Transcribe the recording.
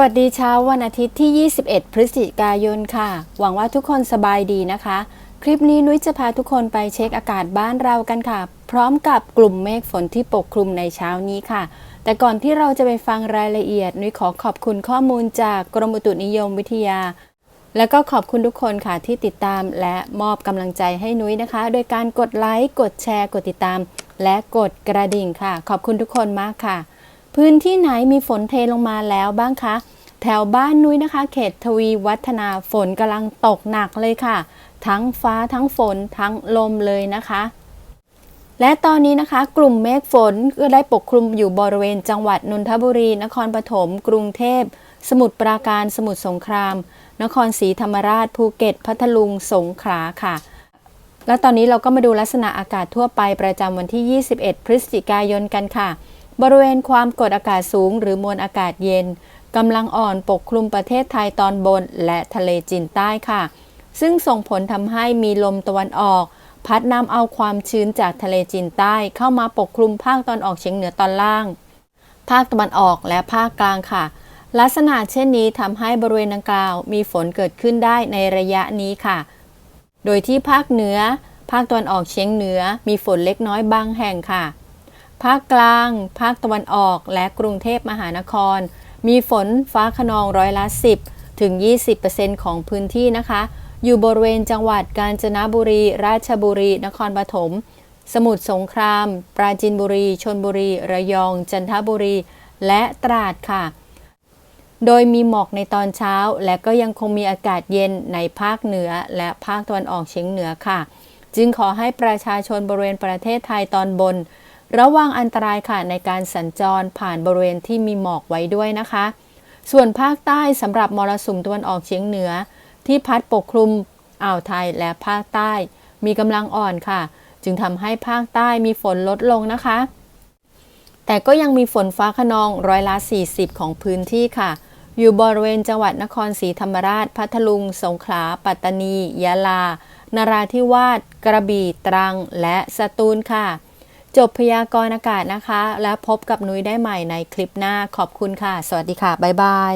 วัสดีเช้าวันอาทิตย์ที่ 21 พฤศจิกายนค่ะ หวังว่าทุกคนสบายดีนะคะ คลิปนี้นุ้ยจะพาทุกคนไปเช็คอากาศบ้านเรากันค่ะ พร้อมกับกลุ่มเมฆฝนที่ปกคลุมในเช้านี้ค่ะ แต่ก่อนที่เราจะไปฟังรายละเอียด นุ้ยขอขอบคุณข้อมูลจากกรมอุตุนิยมวิทยา แล้วก็ขอบคุณทุกคนค่ะที่ติดตามและมอบกำลังใจให้นุ้ยนะคะ โดยการกดไลค์ กดแชร์ กดติดตาม และกดกระดิ่งค่ะ ขอบคุณทุกคนมากค่ะ พื้นที่ไหนมีฝนเทลงมาแล้วบ้างคะ แถวบ้านนุ้ยนะคะ เขตทวีวัฒนาฝนกำลังตกหนักเลยค่ะ ทั้งฟ้าทั้งฝนทั้งลมเลยนะคะ และตอนนี้นะคะ กลุ่มเมฆฝนก็ได้ปกคลุมอยู่บริเวณจังหวัดนนทบุรี นครปฐมกรุงเทพ สมุทรปราการสมุทรสงคราม นครศรีธรรมราชภูเก็ต พัทลุงสงขลาค่ะและตอนนี้เราก็มาดูลักษณะอากาศทั่วไปประจำวันที่ 21 พฤศจิกายนกันค่ะ บริเวณความกดอากาศสูงหรือมวลอากาศเย็นกำลังอ่อนปกคลุมประเทศไทยตอนบนและทะเลจีนใต้ค่ะ ซึ่งส่งผลทำให้มีลมตะวันออก พัดนำเอาความชื้นจากทะเลจีนใต้เข้ามาปกคลุมภาคตอนออกเฉียงเหนือตอนล่าง ภาคตะวันออกและภาคกลางค่ะ ลักษณะเช่นนี้ทำให้บริเวณดังกล่าวมีฝนเกิดขึ้นได้ในระยะนี้ค่ะ โดยที่ภาคเหนือ ภาคตะวันออกเฉียงเหนือ มีฝนเล็กน้อยบางแห่งค่ะ ภาคกลาง ภาคตะวันออก และกรุงเทพมหานคร มีฝนฟ้าขนองร้อยละ 10 ถึง 20%ของพื้นที่นะคะ อยู่บริเวณจังหวัดกาญจนบุรี ราชบุรี นครปฐม สมุทรสงคราม ปราจีนบุรี ชนบุรี ระยอง จันทบุรี และตราดค่ะ โดยมีหมอกในตอนเช้า และก็ยังคงมีอากาศเย็นในภาคเหนือ และภาคตะวันออกเฉียงเหนือค่ะ จึงขอให้ประชาชนบริเวณประเทศไทยตอนบน ระวังอันตรายค่ะในการสัญจรผ่านบริเวณที่มีหมอกไว้ด้วยนะคะ ส่วนภาคใต้สำหรับมรสุมตะวันออกเฉียงเหนือ ที่พัดปกคลุมอ่าวไทยและภาคใต้ มีกำลังอ่อนค่ะ จึงทำให้ภาคใต้มีฝนลดลงนะคะ แต่ก็ยังมีฝนฟ้าขนองร้อยละ 40 ของพื้นที่ค่ะ อยู่บริเวณจังหวัดนครศรีธรรมราช พัทลุง สงขลา ปัตตานี ยะลา นราธิวาส กระบี่ ตรัง และสตูลค่ะ จบพยากรณ์อากาศนะคะ และพบกับนุ้ยได้ใหม่ในคลิปหน้าขอบคุณค่ะ สวัสดีค่ะ บ๊ายบาย